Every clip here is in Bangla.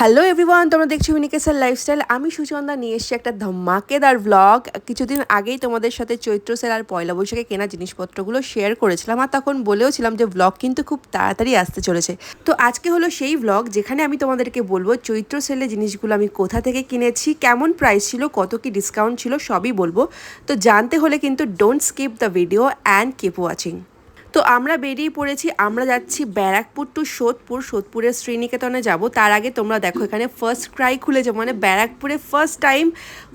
হ্যালো এভরিওয়ান তোমরা দেখছ ইউনিকেসার লাইফস্টাইল আমি সুচন্দা, নিয়ে এসেছি একটা ধমাকেদার ব্লগ কিছুদিন আগেই তোমাদের সাথে চৈত্র সেল আর পয়লা বৈশাখে কেনা জিনিসপত্রগুলো শেয়ার করেছিলাম আর তখন বলেও ছিলাম যে ব্লগ কিন্তু খুব তাড়াতাড়ি আসতে চলেছে। তো আজকে হলো সেই ব্লগ যেখানে আমি তোমাদেরকে বলব চৈত্র সেলে জিনিসগুলো আমি কোথা থেকে কিনেছি, কেমন প্রাইস ছিল, কত কি ডিসকাউন্ট ছিল, সবই বলব। তো জানতে হলে কিন্তু don't skip the video and keep watching তো আমরা বেরিয়ে পড়েছি, আমরা যাচ্ছি ব্যারাকপুর টু সোদপুর, সোদপুরের শ্রীনিকেতনে যাব। তার আগে তোমরা দেখো এখানে ফার্স্ট ক্রাই খুলেছে মানে ব্যারাকপুরে ফার্স্ট টাইম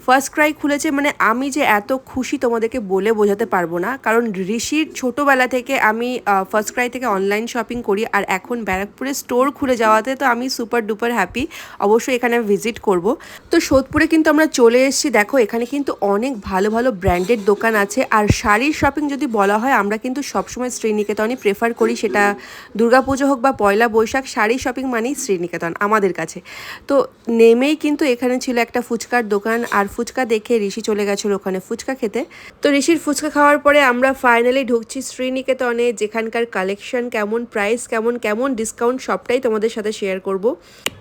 ফার্স্ট ক্রাই খুলেছে মানে আমি যে এত খুশি তোমাদেরকে বলে বোঝাতে পারব না। কারণ ঋষির ছোটোবেলা থেকে আমি ফার্স্ট ক্রাই থেকে অনলাইন শপিং করি আর এখন ব্যারাকপুরে স্টোর খুলে যাওয়াতে তো আমি সুপার ডুপার হ্যাপি অবশ্যই এখানে ভিজিট করব। তো সোদপুরে কিন্তু আমরা চলে এসেছি। দেখো এখানে কিন্তু অনেক ভালো ভালো ব্র্যান্ডেড দোকান আছে। আর শাড়ির শপিং যদি বলা হয়, আমরা কিন্তু সবসময় শ্রীনিকেতনই প্রেফার করি সেটা দুর্গাপুজো হোক বা পয়লা বৈশাখ, শাড়ি শপিং মানেই শ্রীনিকেতন, আমাদের কাছে। তো নেমেই কিন্তু এখানে ছিল একটা ফুচকার দোকান আর ফুচকা দেখে ঋষি চলে গেছিল ওখানে ফুচকা খেতে। তো ঋষির ফুচকা খাওয়ার পরে আমরা ফাইনালি ঢুকছি শ্রীনিকেতনে, যেখানকার কালেকশন কেমন প্রাইস কেমন কেমন ডিসকাউন্ট সবটাই তোমাদের সাথে শেয়ার করব।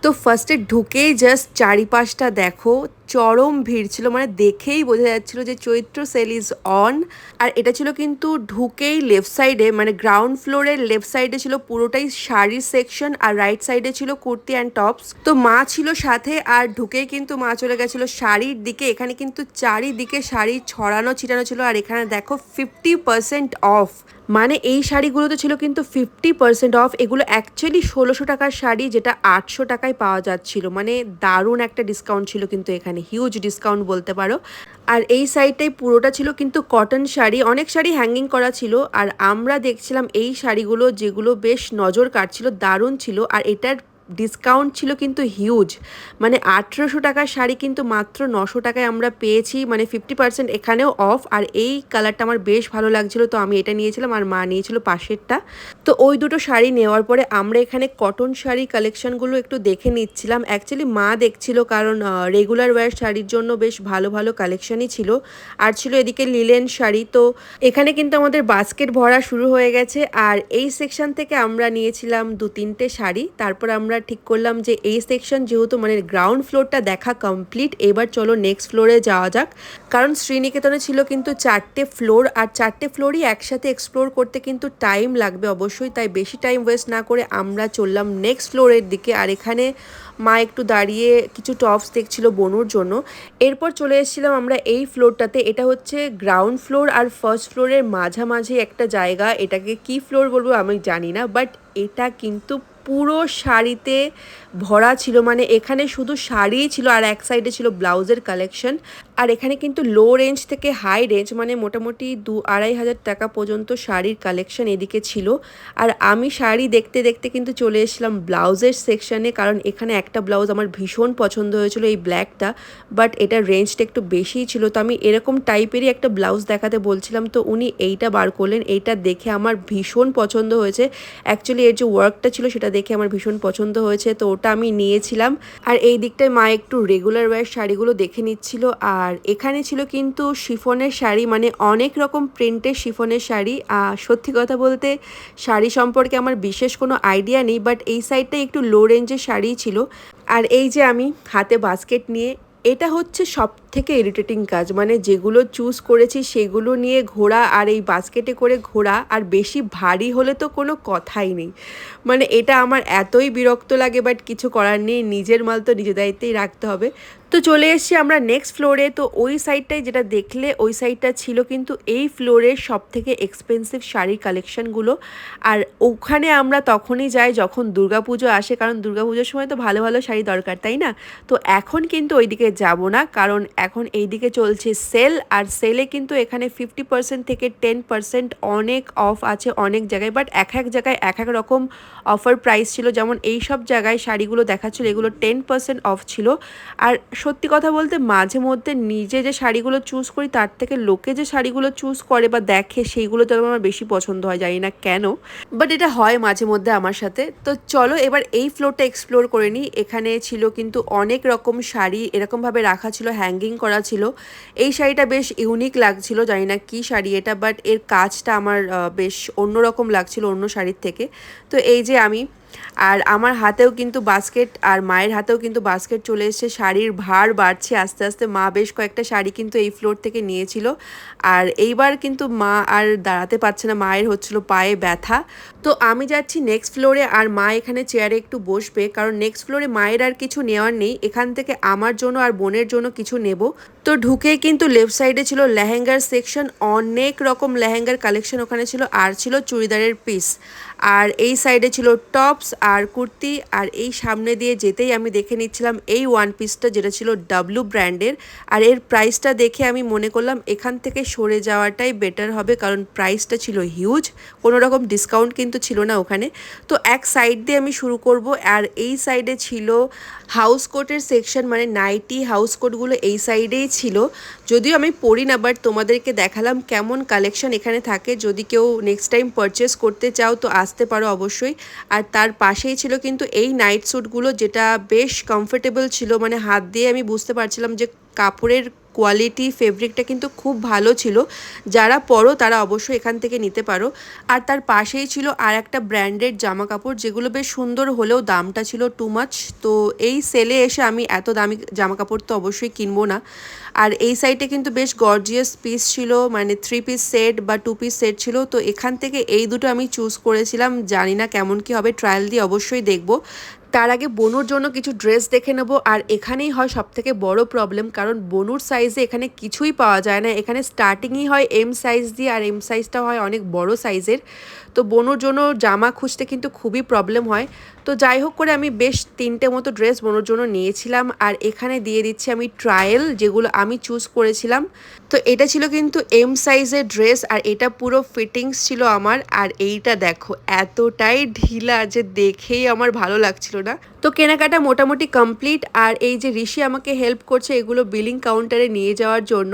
তো ফার্স্টে ঢুকেই জাস্ট চারিপাশটা দেখো, চরম ভিড় ছিল মানে দেখেই বোঝা যাচ্ছিল যে চৈত্র সেল ইজ অন আর এটা ছিল কিন্তু ঢুকেই লেফট সাইডে মানে গ্রাউন্ড ফ্লোরের লেফট সাইডে ছিল পুরোটাই শাড়ির সেকশন আর রাইট সাইডে ছিল কুর্তি অ্যান্ড টপস তো মা ছিল সাথে আর ঢুকেই কিন্তু মা চলে গেছিল শাড়ির দিকে। এখানে কিন্তু চারিদিকে শাড়ি ছড়ানো, ছিটানো ছিল। আর এখানে দেখো ফিফটি পার্সেন্ট অফ মানে এই শাড়িগুলোতে ছিল কিন্তু ফিফটি পার্সেন্ট অফ এগুলো অ্যাকচুয়ালি ষোলোশো টাকার শাড়ি, যেটা আটশো টাকায় পাওয়া যাচ্ছিল। মানে দারুণ একটা ডিসকাউন্ট ছিল কিন্তু এখানে হিউজ ডিসকাউন্ট বলতে পারো। আর এই সাইডটাই পুরোটা ছিল কিন্তু কটন শাড়ি। অনেক শাড়ি হ্যাঙ্গিং করা ছিল। আর আমরা দেখছিলাম এই শাড়িগুলো যেগুলো বেশ নজর কাটছিল দারুণ ছিল। আর এটার ডিসকাউন্ট ছিল কিন্তু হিউজ মানে আঠেরোশো টাকার শাড়ি কিন্তু মাত্র নশো টাকায় আমরা পেয়েছি মানে ফিফটি পার্সেন্ট এখানেও অফ আর এই কালারটা আমার বেশ ভালো লাগছিল, তো আমি এটা নিয়েছিলাম আর মা নিয়েছিল পাশেরটা। তো ওই দুটো শাড়ি নেওয়ার পরে আমরা এখানে কটন শাড়ি কালেকশনগুলো একটু দেখে নিচ্ছিলাম। অ্যাকচুয়ালি মা দেখছিল কারণ রেগুলার ওয়্যার শাড়ির জন্য বেশ ভালো ভালো কালেকশনই ছিল। আর ছিল এদিকে লিলেন শাড়ি, তো এখানে কিন্তু আমাদের বাস্কেট ভরা শুরু হয়ে গেছে। আর এই সেকশন থেকে আমরা নিয়েছিলাম দু তিনটে শাড়ি। তারপর আমরা ঠিক করলাম যে এই সেকশন যেহেতু মানে গ্রাউন্ড ফ্লোরটা দেখা কমপ্লিট এবার চলো নেক্সট ফ্লোরে যাওয়া যাক। কারণ শ্রীনিকেতনে ছিল কিন্তু চারটে ফ্লোর আর চারটে ফ্লোরই একসাথে এক্সপ্লোর করতে কিন্তু টাইম লাগবে অবশ্যই, তাই বেশি টাইম ওয়েস্ট না করে আমরা চললাম নেক্সট ফ্লোরের দিকে। আর এখানে মা একটু দাঁড়িয়ে কিছু টপস দেখছিল বনুর জন্য। এরপর চলে এসেছিলাম আমরা এই ফ্লোরটাতে এটা হচ্ছে গ্রাউন্ড ফ্লোর আর ফার্স্ট ফ্লোরের মাঝামাঝি একটা জায়গা। এটাকে কি ফ্লোর বলব আমি জানি না বাট এটা কিন্তু পুরো শাড়িতে ভরা ছিল মানে এখানে শুধু শাড়িই ছিল আর এক সাইডে ছিল ব্লাউজের কালেকশন আর এখানে কিন্তু লো রেঞ্জ থেকে হাই রেঞ্জ মানে মোটামুটি দু আড়াই হাজার টাকা পর্যন্ত শাড়ির কালেকশন এদিকে ছিল। আর আমি শাড়ি দেখতে দেখতে কিন্তু চলে এসেছিলাম ব্লাউজের সেকশনে কারণ এখানে একটা ব্লাউজ আমার ভীষণ পছন্দ হয়েছিল এই ব্ল্যাকটা বাট এটার রেঞ্জটা একটু বেশিই ছিল। তো আমি এরকম টাইপেরই একটা ব্লাউজ দেখাতে বলছিলাম, তো উনি এইটা বার করলেন। এইটা দেখে আমার ভীষণ পছন্দ হয়েছে। অ্যাকচুয়ালি এর যে ওয়ার্কটা ছিল সেটা দেখে আমার ভীষণ পছন্দ হয়েছে, তো ওটা আমি নিয়েছিলাম। আর এই দিকটায় মা একটু রেগুলার ওয়্যার শাড়িগুলো দেখে নিচ্ছিল। আর এখানে ছিল কিন্তু শিফনের শাড়ি মানে অনেক রকম প্রিন্টের শিফনের শাড়ি। আর সত্যি কথা বলতে শাড়ি সম্পর্কে আমার বিশেষ কোনো আইডিয়া নেই বাট এই সাইডটা একটু লো রেঞ্জের শাড়ি ছিল। আর এই যে আমি হাতে বাস্কেট নিয়ে, এটা হচ্ছে সব থেকে ইরিটেটিং কাজ মানে যেগুলো চুজ করেছি সেগুলো নিয়ে ঘোরা আর এই বাস্কেটে করে ঘোরা, আর বেশি ভারী হলে তো কোনো কথাই নেই। মানে এটা আমার এতই বিরক্ত লাগে বাট কিছু করার নেই, নিজের মাল তো নিজের দায়িত্বেই রাখতে হবে। তো চলে এসেছি আমরা নেক্সট ফ্লোরে তো ওই সাইডটায় যেটা দেখলে, ওই সাইডটা ছিল কিন্তু এই ফ্লোরের সব থেকে এক্সপেন্সিভ শাড়ির কালেকশনগুলো আর ওখানে আমরা তখনই যাই যখন দুর্গাপুজো আসে, কারণ দুর্গাপুজোর সময় তো ভালো ভালো শাড়ি দরকার, তাই না? তো এখন কিন্তু ওইদিকে যাব না, কারণ এখন এই দিকে চলছে সেল আর সেলে কিন্তু এখানে ফিফটি পার্সেন্ট থেকে টেন পার্সেন্ট অনেক অফ আছে অনেক জায়গায়। বাট এক এক জায়গায় এক এক রকম অফার প্রাইস ছিল। যেমন এই সব জায়গায় শাড়িগুলো দেখাচ্ছিল, এগুলো টেন পার্সেন্ট অফ ছিল। আর সত্যি কথা বলতে মাঝে মধ্যে নিজে যে শাড়িগুলো চুজ করি, তার থেকে লোকে যে শাড়িগুলো চুজ করে বা দেখে, সেইগুলো তো আমার বেশি পছন্দ হয়, জানি না কেন। বাট এটা হয় মাঝে মধ্যে আমার সাথে। তো চলো এবার এই ফ্লোরটা এক্সপ্লোর করে নিই। এখানে ছিল কিন্তু অনেক রকম শাড়ি, এরকমভাবে রাখা ছিল হ্যাঙ্গিং করা ছিল। এই শাড়িটা বেশ ইউনিক লাগছিল, জানি না কী শাড়ি এটা বাট এর কাজটা আমার বেশ অন্যরকম লাগছিল অন্য শাড়ির থেকে। তো এই যে আমি আর আমার হাতেও কিন্তু বাস্কেট আর মায়ের হাতেও কিন্তু বাস্কেট চলে এসেছে। শাড়ির ভার বাড়ছে আস্তে আস্তে। মা বেশ কয়েকটা শাড়ি কিন্তু এই ফ্লোর থেকে নিয়েছিল। আর এইবার কিন্তু মা আর দাঁড়াতে পারছে না। মায়ের হচ্ছিল পায়ে ব্যথা। তো আমি যাচ্ছি নেক্সট ফ্লোরে আর মা এখানে চেয়ারে একটু বসবে। কারণ নেক্সট ফ্লোরে মায়ের আর কিছু নেওয়ার নেই। এখান থেকে আমার জন্য আর বোনের জন্য কিছু নেব। তো ঢুকেই কিন্তু লেফট সাইডে ছিল লেহেঙ্গার সেকশন অনেক রকম লেহেঙ্গার কালেকশন ওখানে ছিল। আর ছিল চুড়িদারের পিস আর এই সাইডে ছিল টপস আর কুর্তি আর এই সামনে দিয়ে যেতেই আমি দেখে নিচ্ছিলাম এই ওয়ান পিসটা যেটা ছিল ডাব্লু ব্র্যান্ডের আর এর প্রাইসটা দেখে আমি মনে করলাম এখান থেকে সরে যাওয়াটাই বেটার হবে কারণ প্রাইসটা ছিল হিউজ কোনো রকম ডিসকাউন্ট কিন্তু ছিল না ওখানে। তো এক সাইড দিয়ে আমি শুরু করব আর এই সাইডে ছিল হাউস কোটের সেকশন মানে নাইটি হাউস কোটগুলো এই সাইডেই ছিল। যদিও আমি পড়ি না বাট তোমাদেরকে দেখালাম কেমন কালেকশন এখানে থাকে। যদি কেউ নেক্সট টাইম পারচেস করতে চাও, তো আসতে পারো অবশ্যই। আর তার পাশেই ছিল কিন্তু এই নাইট স্যুটগুলো যেটা বেশ কমফোর্টেবল ছিল। মানে হাত দিয়ে আমি বুঝতে পারছিলাম যে কাপড়ের কোয়ালিটি ফেব্রিকটা কিন্তু খুব ভালো ছিল। যারা পরো তারা অবশ্যই এখান থেকে নিতে পারো। আর তার পাশেই ছিল আর একটা ব্র্যান্ডেড জামা কাপড় যেগুলো বেশ সুন্দর হলেও দামটা ছিল টু মাচ তো এই সেলে এসে আমি এত দামি জামা কাপড় তো অবশ্যই কিনবো না। আর এই সাইডে কিন্তু বেশ গর্জিয়াস পিস ছিল মানে থ্রি পিস সেট বা টু পিস সেট ছিল। তো এখান থেকে এই দুটো আমি চুজ করেছিলাম। জানি না কেমন কি হবে ট্রায়াল দিয়ে অবশ্যই দেখব। তার আগে বনুর জন্য কিছু ড্রেস দেখে নেব, আর এখানেই হয় সব থেকে বড় প্রবলেম কারণ বনুর সাইজে এখানে কিছুই পাওয়া যায় না। এখানে স্টার্টিংই হয় এম সাইজ দিয়ে, আর এম সাইজটা হয় অনেক বড় সাইজের তো বনুর জন্য জামা খুঁজতে কিন্তু খুবই প্রবলেম হয়। তো যাই হোক করে আমি বেশ তিনটে মতো ড্রেস বোনোর জন্য নিয়েছিলাম আর এখানে দিয়ে দিচ্ছি আমি ট্রায়াল, যেগুলো আমি চুজ করেছিলাম। তো এটা ছিল কিন্তু এম সাইজের ড্রেস আর এটা পুরো ফিটিংস ছিল আমার আর এইটা দেখো এতটাই ঢিলা যে দেখেই আমার ভালো লাগছিল না। তো কেনাকাটা মোটামুটি কমপ্লিট আর এই যে ঋষি আমাকে হেল্প করছে এগুলো বিলিং কাউন্টারে নিয়ে যাওয়ার জন্য।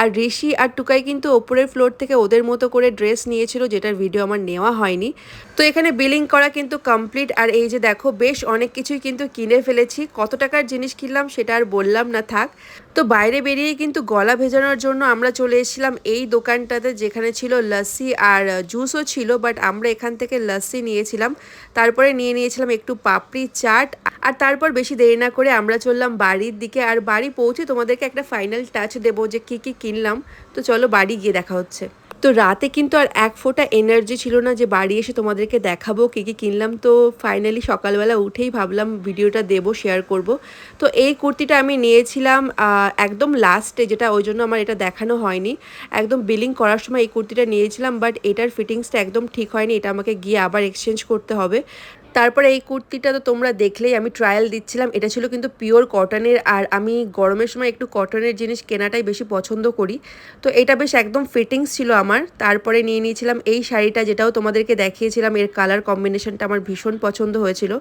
আর ঋষি আর টুকাই কিন্তু ওপরের ফ্লোর থেকে ওদের মতো করে ড্রেস নিয়েছিল যেটার ভিডিও আমার নেওয়া হয়নি। তো এখানে বিলিং করা কিন্তু কমপ্লিট আর এই যে দেখো, বেশ অনেক কিছুই কিন্তু কিনে ফেলেছি। কত টাকার জিনিস কিনলাম সেটা আর বললাম না, থাক। তো বাইরে বেরিয়ে কিন্তু গলা ভেজানোর জন্য আমরা চলে এসেছিলাম এই দোকানটাতে, যেখানে ছিল লস্যি আর জুসও ছিল বাট আমরা এখান থেকে লস্যি নিয়েছিলাম। তারপরে নিয়ে নিয়েছিলাম একটু পাপড়ি, চাট, আর তারপর বেশি দেরি না করে আমরা চললাম বাড়ির দিকে। আর বাড়ি পৌঁছে তোমাদেরকে একটা ফাইনাল টাচ দেবো যে কী কী কিনলাম। তো চলো বাড়ি গিয়ে দেখা হচ্ছে। তো রাতে কিন্তু আর এক ফোঁটা এনার্জি ছিল না যে বাড়ি এসে তোমাদেরকে দেখাবো, কী কী কিনলাম। তো ফাইনালি সকালবেলা উঠেই ভাবলাম ভিডিওটা দেব শেয়ার করব। তো এই কুর্তিটা আমি নিয়েছিলাম একদম লাস্টে যেটা ওই জন্য আমার এটা দেখানো হয়নি। একদম বিলিং করার সময় এই কুর্তিটা নিয়েছিলাম বাট এটার ফিটিংসটা একদম ঠিক হয়নি, এটা আমাকে গিয়ে আবার এক্সচেঞ্জ করতে হবে। তারপরে এই কুর্তিটা তো তোমরা দেখলেই আমি ট্রায়াল দিচ্ছিলাম। এটা ছিল কিন্তু পিওর কটনের আর আমি গরমের সময় একটু কটনের জিনিস কেনাটাই বেশি পছন্দ করি। তো এটা বেশ একদম ফিটিংস ছিল আমার। তারপরে নিয়ে নিয়েছিলাম এই শাড়িটা যেটাও তোমাদেরকে দেখিয়েছিলাম। এর কালার কম্বিনেশনটা আমার ভীষণ পছন্দ হয়েছিল।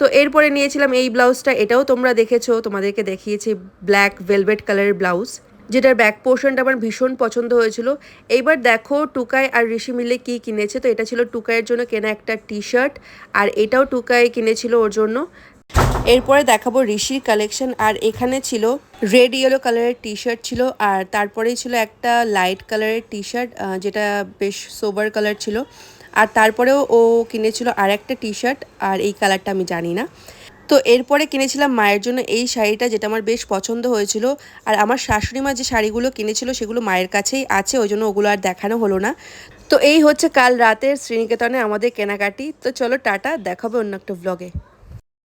তো এরপরে নিয়েছিলাম এই ব্লাউজটা এটাও তোমরা দেখেছ, তোমাদেরকে দেখিয়েছি ব্ল্যাক ভেলভেট কালারের ব্লাউজ যেটার ব্যাক পোর্শনটা আমার ভীষণ পছন্দ হয়েছিল। এইবার দেখো টুকাই আর ঋষি মিলে কী কিনেছে। তো এটা ছিল টুকাইয়ের জন্য কেনা একটা টি শার্ট আর এটাও টুকাই কিনেছিল ওর জন্য। এরপরে দেখাবো ঋষির কালেকশন আর এখানে ছিল রেড ইয়েলো কালারের টি শার্ট ছিল, আর তারপরেই ছিল একটা লাইট কালারের টি শার্ট যেটা বেশ সোবার কালার ছিল। আর তারপরেও ও কিনেছিল আর একটা টি শার্ট আর এই কালারটা আমি জানি না। তো এরপরে কিনেছিলাম মায়ের জন্য এই শাড়িটা যেটা আমার বেশ পছন্দ হয়েছিল। আর আমার শাশুড়ি মা যে শাড়িগুলো কিনেছিল সেগুলো মায়ের কাছেই আছে, ওই জন্য ওগুলো আর দেখানো হলো না। তো এই হচ্ছে কাল রাতের শ্রীনিকেতনে আমাদের কেনাকাটি। তো চলো টাটা, দেখাবে অন্য একটা ব্লগে